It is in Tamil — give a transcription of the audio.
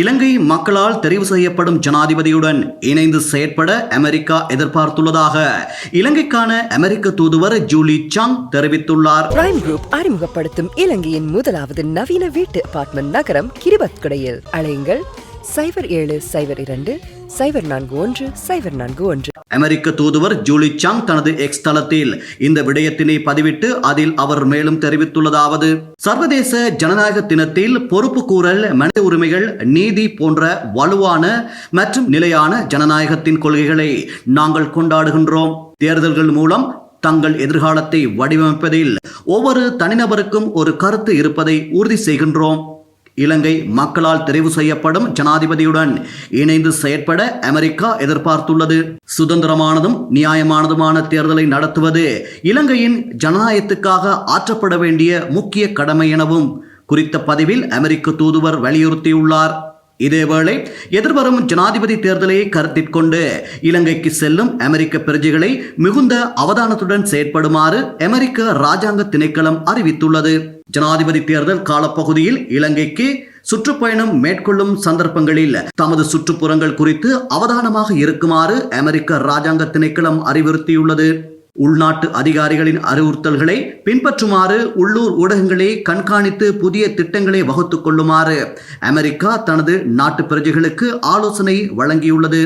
இலங்கை மக்களால் தெரிவு செய்யப்படும் ஜனாதிபதியுடன் இணைந்து செயற்பட அமெரிக்கா எதிர்பார்த்துள்ளதாக இலங்கைக்கான அமெரிக்க தூதுவர் ஜூலி சாங் தெரிவித்துள்ளார். பிரைம் குரூப் அறிமுகப்படுத்தும் இலங்கையின் முதலாவது நவீன வீட்டு அபார்ட்மெண்ட் நகரம் கிரிபத்குடையில் அழையுங்கள் சைபர் ஏழு சைபர் இரண்டு சைபர் நான்கு ஒன்று சைபர் நான்கு ஒன்று. அமெரிக்க தூதுவர் ஜூலி சாங் தனது எக்ஸ் தளத்தில் இந்த விடயத்தினை பதிவிட்டு அதில் அவர் மேலும் தெரிவித்துள்ளதாவது சர்வதேச ஜனநாயக தினத்தில் பொறுப்பு கூறல் மனித உரிமைகள் நீதி போன்ற வலுவான மற்றும் நிலையான ஜனநாயகத்தின் கொள்கைகளை நாங்கள் கொண்டாடுகின்றோம். தேர்தல்கள் மூலம் தங்கள் எதிர்காலத்தை வடிவமைப்பதில் ஒவ்வொரு தனிநபருக்கும் ஒரு கருத்து இருப்பதை உறுதி செய்கின்றோம். இலங்கை மக்களால் தெரிவு செய்யப்படும் ஜனாதிபதியுடன் இணைந்து செயற்பட அமெரிக்கா எதிர்பார்த்துள்ளது. சுதந்திரமானதும் நியாயமானதுமான தேர்தலை நடத்துவது இலங்கையின் ஜனநாயகத்துக்காக ஆற்றப்பட வேண்டிய முக்கிய கடமை எனவும் குறித்த பதிவில் அமெரிக்க தூதுவர் வலியுறுத்தியுள்ளார். இதேவேளை எதிர்வரும் ஜனாதிபதி தேர்தலை கருத்தில் கொண்டு இலங்கைக்கு செல்லும் அமெரிக்க பிரஜைகளை மிகுந்த அவதானத்துடன் செயற்படுமாறு அமெரிக்க ராஜாங்க திணைக்களம் அறிவித்துள்ளது. ஜனாதிபதி தேர்தல் காலப்பகுதியில் இலங்கைக்கு சுற்றுப்பயணம் மேற்கொள்ளும் சந்தர்ப்பங்களில் தமது சுற்றுப்புறங்கள் குறித்து அவதானமாக இருக்குமாறு அமெரிக்க ராஜாங்க திணைக்களம் அறிவுறுத்தியுள்ளது. உள்நாட்டு அதிகாரிகளின் அறிவுறுத்தல்களை பின்பற்றுமாறு உள்ளூர் ஊடகங்களை கண்காணித்து புதிய திட்டங்களை வகுத்துக் கொள்ளுமாறு அமெரிக்கா தனது நாட்டு பிரஜைகளுக்கு ஆலோசனை வழங்கியுள்ளது.